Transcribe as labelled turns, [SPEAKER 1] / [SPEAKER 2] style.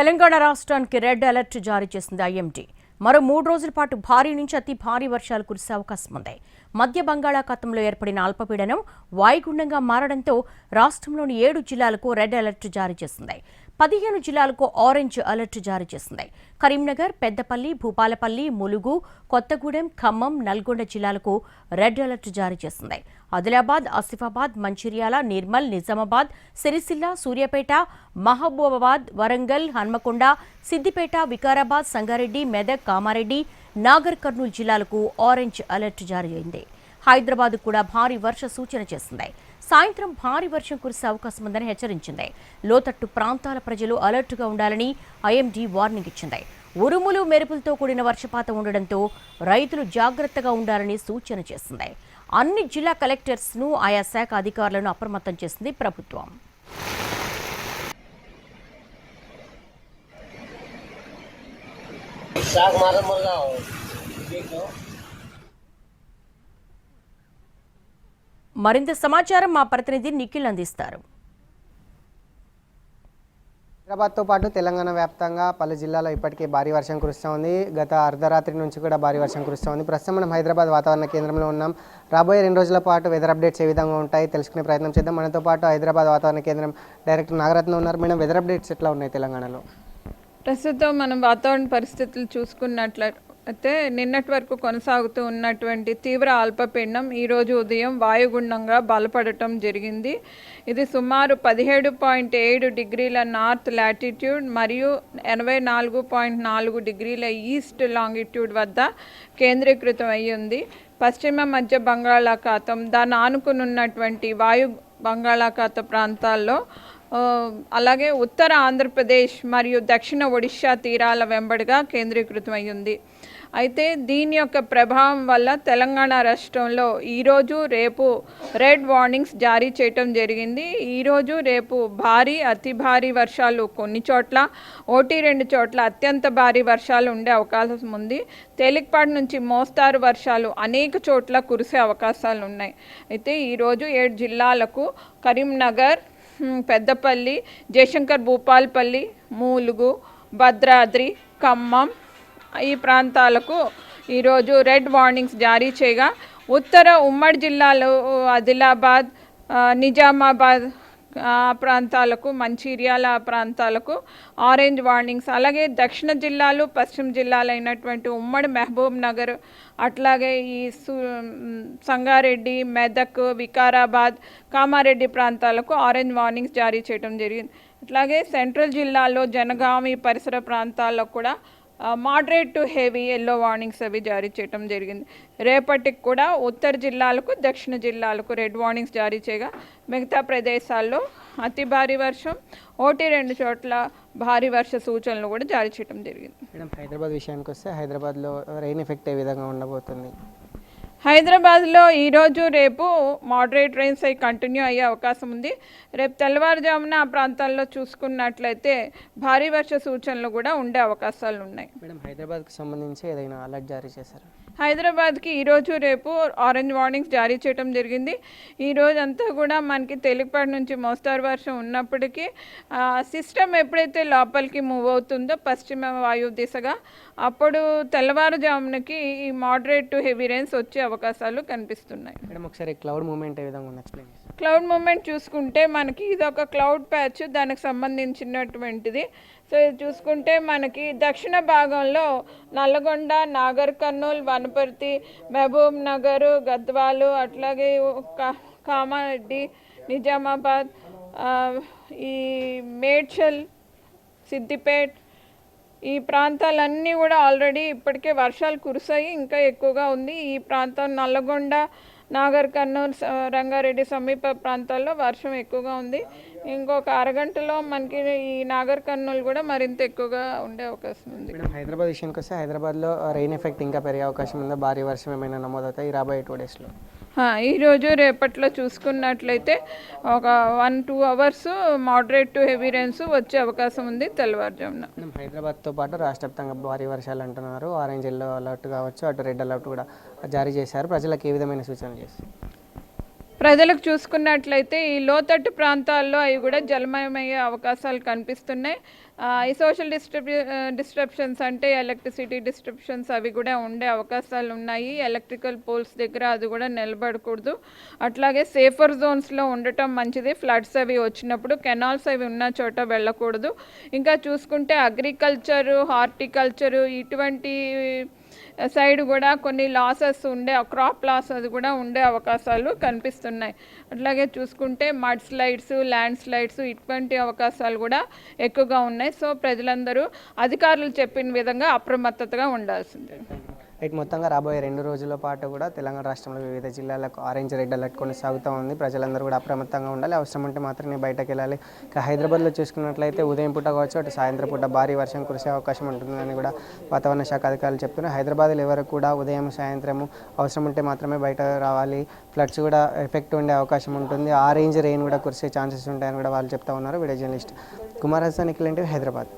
[SPEAKER 1] తెలంగాణ రాష్ట్రానికి red alert జారీ చేసింది ఐఎండీ. మరో మూడు రోజుల పాటు భారీ నుంచి అతి భారీ వర్షాలు కురిసే అవకాశం ఉంది. మధ్య బంగాళాఖాతంలో ఏర్పడిన అల్పపీడనం వాయుగుండంగా మారడంతో రాష్ట్రంలోని ఏడు జిల్లాలకు రెడ్ అలర్ట్ జారీ చేసింది. పదిహేను జిల్లాలకు ఆరెంజ్ అలర్ట్ జారీ చేసింది. కరీంనగర్ పెద్దపల్లి భూపాలపల్లి ములుగు కొత్తగూడెం ఖమ్మం నల్గొండ జిల్లాలకు రెడ్ అలర్ట్ జారీ చేసింది. ఆదిలాబాద్ ఆసిఫాబాద్ మంచిర్యాల నిర్మల్ నిజామాబాద్ సిరిసిల్ల సూర్యాపేట మహబూబాబాద్ వరంగల్ హన్మకొండ సిద్దిపేట వికారాబాద్ సంగారెడ్డి మెదక్ కామారెడ్డి నాగర్ కర్నూలు జిల్లాలకు ఆరెంజ్ అలర్ట్ జారీ అయింది హైదరాబాద్ కూడా భారీ వర్ష సూచన చేసింది. సాయంత్రం భారీ వర్షం కురిసే అవకాశం ఉందని హెచ్చరించింది. లోతట్టు ప్రాంతాల ప్రజలు అలర్ట్గా ఉండాలని ఐఎండీ వార్నింగ్ ఇచ్చింది. ఉరుములు మెరుపులతో కూడిన వర్షపాతం ఉండడంతో రైతులు జాగ్రత్తగా ఉండాలని సూచన చేసింది. అన్ని జిల్లా కలెక్టర్స్ను ఆయా శాఖ అధికారులను అప్రమత్తం చేసింది ప్రభుత్వం.
[SPEAKER 2] शाक मारा मर रहा हूँ ठीक है
[SPEAKER 1] మరింత సమాచారం మా ప్రతినిధి నిఖిల్ అందిస్తారు
[SPEAKER 3] హైదరాబాద్తో పాటు తెలంగాణ వ్యాప్తంగా పలు జిల్లాలో ఇప్పటికే భారీ వర్షం కురుస్తూ ఉంది గత అర్ధరాత్రి నుంచి కూడా భారీ వర్షం కురుస్తూ ఉంది ప్రస్తుతం మనం హైదరాబాద్ వాతావరణ కేంద్రంలో ఉన్నాం రాబోయే రెండు రోజుల పాటు వెదర్ అప్డేట్స్ ఏ విధంగా ఉంటాయి తెలుసుకునే ప్రయత్నం చేద్దాం మనతో పాటు హైదరాబాద్ వాతావరణ కేంద్రం డైరెక్టర్ నాగరత్న ఉన్నారు మేడం వెదర్ అప్డేట్స్ ఎట్లా ఉన్నాయి తెలంగాణలో
[SPEAKER 4] ప్రస్తుతం మనం వాతావరణ పరిస్థితులు చూసుకున్నట్లయితే నిన్నటి వరకు కొనసాగుతూ ఉన్నటువంటి తీవ్ర అల్పపీడనం ఈరోజు ఉదయం వాయుగుండంగా బలపడటం జరిగింది. ఇది సుమారు పదిహేడు పాయింట్ ఏడు డిగ్రీల నార్త్ లాటిట్యూడ్ మరియు ఎనభై నాలుగు పాయింట్ నాలుగు డిగ్రీల ఈస్ట్ లాంగిట్యూడ్ వద్ద కేంద్రీకృతం అయ్యింది పశ్చిమ మధ్య బంగాళాఖాతం దాన్ని ఆనుకునున్నటువంటి వాయు బంగాళాఖాత ప్రాంతాల్లో అలాగే ఉత్తర ఆంధ్రప్రదేశ్ మరియు దక్షిణ ఒడిశా తీరాల వెంబడిగా కేంద్రీకృతమై ఉంది అయితే దీని యొక్క ప్రభావం వల్ల తెలంగాణ రాష్ట్రంలో ఈరోజు రేపు రెడ్ వార్నింగ్స్ జారీ చేయటం జరిగింది. ఈరోజు రేపు భారీ అతి భారీ వర్షాలు కొన్ని చోట్ల ఒకటి రెండు చోట్ల అత్యంత భారీ వర్షాలు ఉండే అవకాశం ఉంది. తేలికపాటి నుంచి మోస్తారు వర్షాలు అనేక చోట్ల కురిసే అవకాశాలు ఉన్నాయి అయితే ఈరోజు ఏడు జిల్లాలకు కరీంనగర్ పెద్దపల్లి జయశంకర్ భూపాల్పల్లి మూలుగు భద్రాద్రి ఖమ్మం ఈ ప్రాంతాలకు ఈరోజు రెడ్ వార్నింగ్స్ జారీ చేయగా ఉత్తర ఉమ్మడి జిల్లాలో ఆదిలాబాద్ నిజామాబాద్ ప్రాంతాలకు మంచిర్యాల ప్రాంతాలకు ఆరెంజ్ వార్నింగ్స్. అలాగే దక్షిణ జిల్లాలు పశ్చిమ జిల్లాలు అయినటువంటి ఉమ్మడి మహబూబ్ నగర్ అట్లాగే ఈ సంగారెడ్డి మెదక్ వికారాబాద్ కామారెడ్డి ప్రాంతాలకు ఆరెంజ్ వార్నింగ్స్ జారీ చేయడం జరిగింది. అట్లాగే సెంట్రల్ జిల్లాలో జనగామి పరిసర ప్రాంతాల్లో కూడా moderate to heavy yellow warnings అవి జారీ చేయడం జరిగింది. రేపటికి కూడా ఉత్తర జిల్లాలకు దక్షిణ జిల్లాలకు రెడ్ వార్నింగ్స్ జారీ చేయగా మిగతా ప్రదేశాల్లో అతి భారీ వర్షం ఒకటి రెండు చోట్ల భారీ వర్ష సూచనలు కూడా జారీ చేయడం జరిగింది.
[SPEAKER 3] మేడం హైదరాబాద్ విషయానికి వస్తే హైదరాబాద్లో రెయిన్ ఎఫెక్ట్ ఏ విధంగా ఉండబోతుంది?
[SPEAKER 4] హైదరాబాద్లో ఈరోజు రేపు మోడరేట్ రైన్స్ అయి కంటిన్యూ అయ్యే అవకాశం ఉంది. రేపు తెల్లవారుజామున ఆ ప్రాంతాల్లో చూసుకున్నట్లయితే భారీ వర్ష సూచనలు కూడా ఉండే అవకాశాలు ఉన్నాయి.
[SPEAKER 3] మేడం హైదరాబాద్కి సంబంధించి ఏదైనా అలర్ట్ జారీ చేశారు?
[SPEAKER 4] హైదరాబాద్కి ఈరోజు రేపు ఆరెంజ్ వార్నింగ్స్ జారీ చేయడం జరిగింది. ఈ రోజు అంతా కూడా మనకి తేలికపాటి నుంచి మోస్తారు వర్షం ఉన్నప్పటికీ సిస్టమ్ ఎప్పుడైతే లోపలికి మూవ్ అవుతుందో పశ్చిమ వాయువు దిశగా అప్పుడు తెల్లవారుజామునకి ఈ మోడరేట్ టు హెవీ రైన్స్ వచ్చే అవకాశాలు కనిపిస్తున్నాయి.
[SPEAKER 3] మేడం ఒకసారి క్లౌడ్ మూమెంట్ ఏ విధంగా ఉంది? ఎక్స్ప్లెయిన్ చేస్తారు?
[SPEAKER 4] క్లౌడ్ మూమెంట్ చూసుకుంటే మనకి ఇది ఒక క్లౌడ్ ప్యాచ్ దానికి సంబంధించినటువంటిది. సో ఇది చూసుకుంటే మనకి దక్షిణ భాగంలో నల్లగొండ నాగర్ కర్నూల్ వనపర్తి మహబూబ్ నగర్ గద్వాలు అట్లాగే కామారెడ్డి నిజామాబాద్ ఈ మేడ్చల్ సిద్దిపేట్ ఈ ప్రాంతాలన్నీ కూడా ఆల్రెడీ ఇప్పటికే వర్షాలు కురిసాయి ఇంకా ఎక్కువగా ఉంది. ఈ ప్రాంతం నల్లగొండ నాగర్ కర్నూలు రంగారెడ్డి సమీప ప్రాంతాల్లో వర్షం ఎక్కువగా ఉంది. ఇంకొక అరగంటలో మనకి ఈ నాగర్ కర్నూలు కూడా మరింత ఎక్కువగా ఉండే అవకాశం ఉంది.
[SPEAKER 3] హైదరాబాద్ విషయానికి వస్తే హైదరాబాద్లో రెయిన్ ఎఫెక్ట్ ఇంకా పెరిగే అవకాశం ఉందా? భారీ వర్షం ఏమైనా నమోదవుతాయి? రాబోయే టూ డేస్లో
[SPEAKER 4] ఈరోజు రేపట్లో చూసుకున్నట్లయితే ఒక one two hours moderate to heavy rains వచ్చే అవకాశం ఉంది తెల్లవారుజామున.
[SPEAKER 3] హైదరాబాద్తో పాటు రాష్ట్ర వ్యాప్తంగా భారీ వర్షాలు అంటున్నారు. ఆరెంజ్ ఎల్లో అలర్ట్ కావచ్చు అటు రెడ్ అలర్ట్ కూడా జారీ చేశారు. ప్రజలకు ఏ విధమైన సూచనలు చేస్తారు
[SPEAKER 4] ప్రజలకు చూసుకున్నట్లయితే ఈ లోతట్టు ప్రాంతాల్లో అవి కూడా జలమయమయ్యే అవకాశాలు కనిపిస్తున్నాయి. ఈ సోషల్ డిస్ట్రిబ్యూ డిస్ట్రప్షన్స్ అంటే ఎలక్ట్రిసిటీ డిస్ట్రప్షన్స్ అవి కూడా ఉండే అవకాశాలు ఉన్నాయి. ఎలక్ట్రికల్ పోల్స్ దగ్గర అది కూడా నిలబడకూడదు. అట్లాగే సేఫర్ జోన్స్లో ఉండటం మంచిది. ఫ్లడ్స్ అవి వచ్చినప్పుడు కెనాల్స్ అవి ఉన్న చోట వెళ్ళకూడదు. ఇంకా చూసుకుంటే అగ్రికల్చరు హార్టికల్చరు ఇటువంటి సైడ్ కూడా కొన్ని లాసెస్ ఉండే క్రాప్ లాస్ అది కూడా ఉండే అవకాశాలు కనిపిస్తున్నాయి. అట్లాగే చూసుకుంటే మడ్ స్లైడ్స్ ల్యాండ్ స్లైడ్స్ ఇటువంటి అవకాశాలు కూడా ఎక్కువగా ఉన్నాయి. సో ప్రజలందరూ అధికారులు చెప్పిన విధంగా అప్రమత్తతగా ఉండాల్సిందే.
[SPEAKER 3] ఇటు మొత్తంగా రాబోయే రెండు రోజుల పాటు కూడా తెలంగాణ రాష్ట్రంలో వివిధ జిల్లాలకు ఆరెంజ్ రెడ్ అలర్ట్ కొనసాగుతూ ఉంది. ప్రజలందరూ కూడా అప్రమత్తంగా ఉండాలి. అవసరం ఉంటే మాత్రమే బయటకు వెళ్ళాలి. ఇక హైదరాబాద్లో చూసుకున్నట్లయితే ఉదయం పూట కావచ్చు అటు సాయంత్రం పూట భారీ వర్షం కురిసే అవకాశం ఉంటుందని కూడా వాతావరణ శాఖ అధికారులు చెప్తున్నారు. హైదరాబాద్లో ఎవరు కూడా ఉదయం సాయంత్రము అవసరం ఉంటే మాత్రమే బయట రావాలి. ఫ్లడ్స్ కూడా ఎఫెక్ట్ ఉండే అవకాశం ఉంటుంది. ఆరెంజ్ రెయిన్ కూడా కురిసే ఛాన్సెస్ ఉంటాయని కూడా వాళ్ళు చెప్తా ఉన్నారు. వీడియో జర్నలిస్ట్ కుమార్ హసన్ ఇక్కలేంటి హైదరాబాద్.